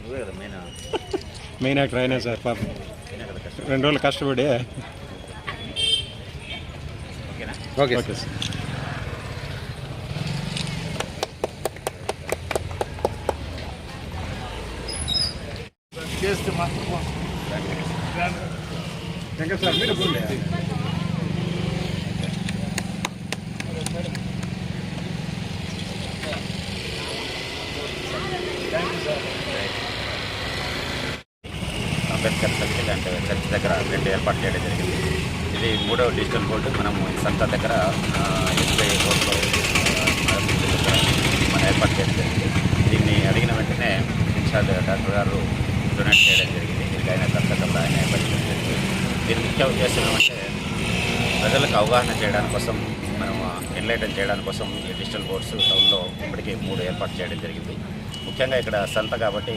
నువ్వే కదా main main actor అయినా సార్ పాప. రెండు రోజులు కష్టపడి ఓకేనా ఓకే ఓకే సార్ ఇంకా సార్ మీరు అంబేద్కర్ సర్కిల్ అంటే చర్చ్ దగ్గర రెండు ఏర్పాటు చేయడం జరిగింది. ఇది మూడవ డిజిటల్ బోర్డు. మనం సంత దగ్గర ఎస్బీఐ రోడ్లో మనం ఏర్పాటు చేయడం జరిగింది. దీన్ని అడిగిన వెంటనే ఇన్ఛార్జ్ డాక్టర్ గారు డొనేట్ చేయడం జరిగింది. దీనికి ఆయన దర్శకంలో ఆయన ఏర్పాటు చేయడం జరిగింది. దీని ముఖ్య ఉద్దేశం ఏమంటే ప్రజలకు అవగాహన చేయడానికి కోసం మనం ఎన్లైటన్ చేయడానికి కోసం ఈ డిజిటల్ బోర్డ్స్ టౌన్లో ఇప్పటికీ మూడు ఏర్పాటు చేయడం జరిగింది. ముఖ్యంగా ఇక్కడ సంత కాబట్టి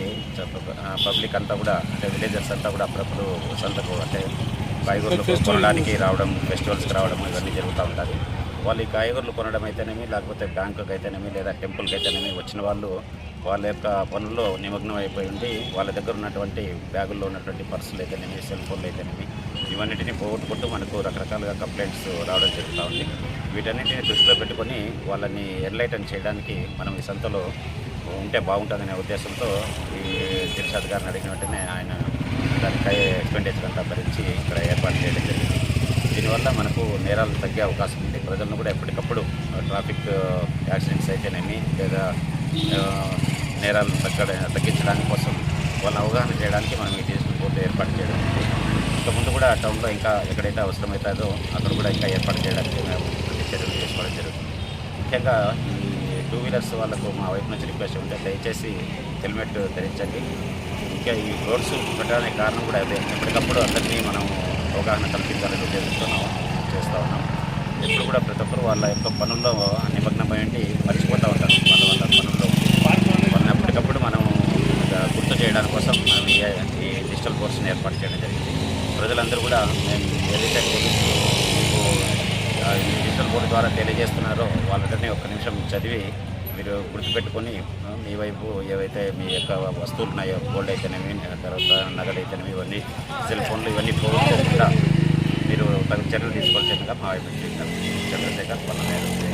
పబ్లిక్ అంతా కూడా అంటే విలేజర్స్ అంతా కూడా అప్పుడప్పుడు సంతకు అంటే కాయగూరలు కొనడానికి రావడం ఫెస్టివల్స్కి రావడం ఇవన్నీ జరుగుతూ ఉంటుంది వాళ్ళు ఈ కాయగూరలు కొనడం అయితేనేమి లేకపోతే బ్యాంకుకి అయితేనేమి లేదా టెంపుల్కి అయితేనేమి వచ్చిన వాళ్ళు వాళ్ళ యొక్క పనుల్లో నిమగ్నం అయిపోయి ఉండి వాళ్ళ దగ్గర ఉన్నటువంటి బ్యాగుల్లో ఉన్నటువంటి పర్సులు అయితేనేమి సెల్ ఫోన్లు అయితేనేమి ఇవన్నిటిని పోగొట్టుకుంటూ మనకు రకరకాలుగా కంప్లైంట్స్ రావడం జరుగుతూ ఉంది. వీటన్నిటిని దృష్టిలో పెట్టుకొని వాళ్ళని ఎన్లైటన్ చేయడానికి మనం ఈ సంతలో ఉంటే బాగుంటుందనే ఉద్దేశంతో ఈ దిల్షాద్ గారిని అడిగిన వెంటనే ఆయన దానికై ఎక్స్పెండిచర్ అంతా భరించి ఇక్కడ ఏర్పాటు చేయడం జరిగింది. దీనివల్ల మనకు నేరాలు తగ్గే అవకాశం ఉంది. ప్రజలను కూడా ఎప్పటికప్పుడు ట్రాఫిక్ యాక్సిడెంట్స్ అయితేనేమి లేదా నేరాలు తగ్గ తగ్గించడానికి కోసం వాళ్ళని అవగాహన చేయడానికి మనం ఈ డిజిటల్ బోర్డు ఏర్పాటు చేయడం ఇంతకుముందు ముందు కూడా టౌన్లో ఇంకా ఎక్కడైతే అవసరమవుతుందో అక్కడ కూడా ఇంకా ఏర్పాటు చేయడానికి మేము చర్యలు తీసుకోవడం జరుగుతుంది. ముఖ్యంగా ఈ టూ వీలర్స్ వాళ్ళకు మా వైపు నుంచి రిక్వెస్ట్ ఉంటే దయచేసి హెల్మెట్ ధరించండి. ఇంకా ఈ రోడ్స్ పెట్టడానికి కారణం కూడా అదే. ఎప్పటికప్పుడు అందరినీ మనం అవగాహన కల్పించాలని ఉద్దేశంతో చేస్తూ ఉన్నాం. ఎప్పుడు కూడా ప్రతి ఒక్కరు వాళ్ళ యొక్క పనుల్లో నిమగ్నమై ఉండి మర్చిపోతూ ఉంటారు. వాళ్ళ వాళ్ళ పనుల్లో వాళ్ళని ఎప్పటికప్పుడు మనం గుర్తు చేయడానికి కోసం మనం ఈ డిజిటల్ కోర్సును ఏర్పాటు చేయడం జరిగింది. ప్రజలందరూ కూడా మేము ఏదైతే పోలీసు మీకు డిజిటల్ బోర్డు ద్వారా తెలియజేస్తున్నారో వాళ్ళందరినీ ఒక్క నిమిషం చదివి మీరు గుర్తుపెట్టుకొని మీ వైపు ఏవైతే మీ యొక్క వస్తువులు ఉన్నాయో గోల్డ్ అయితేనేమి తర్వాత నగలు అయితేనేమి ఇవన్నీ సెల్ ఫోన్లు ఇవన్నీ పోగొట్టుకోకుండా మీరు తగు చర్యలు తీసుకోవాల్సిందిగా మా వైపు నుంచి చంద్రశేఖర్ పల్లె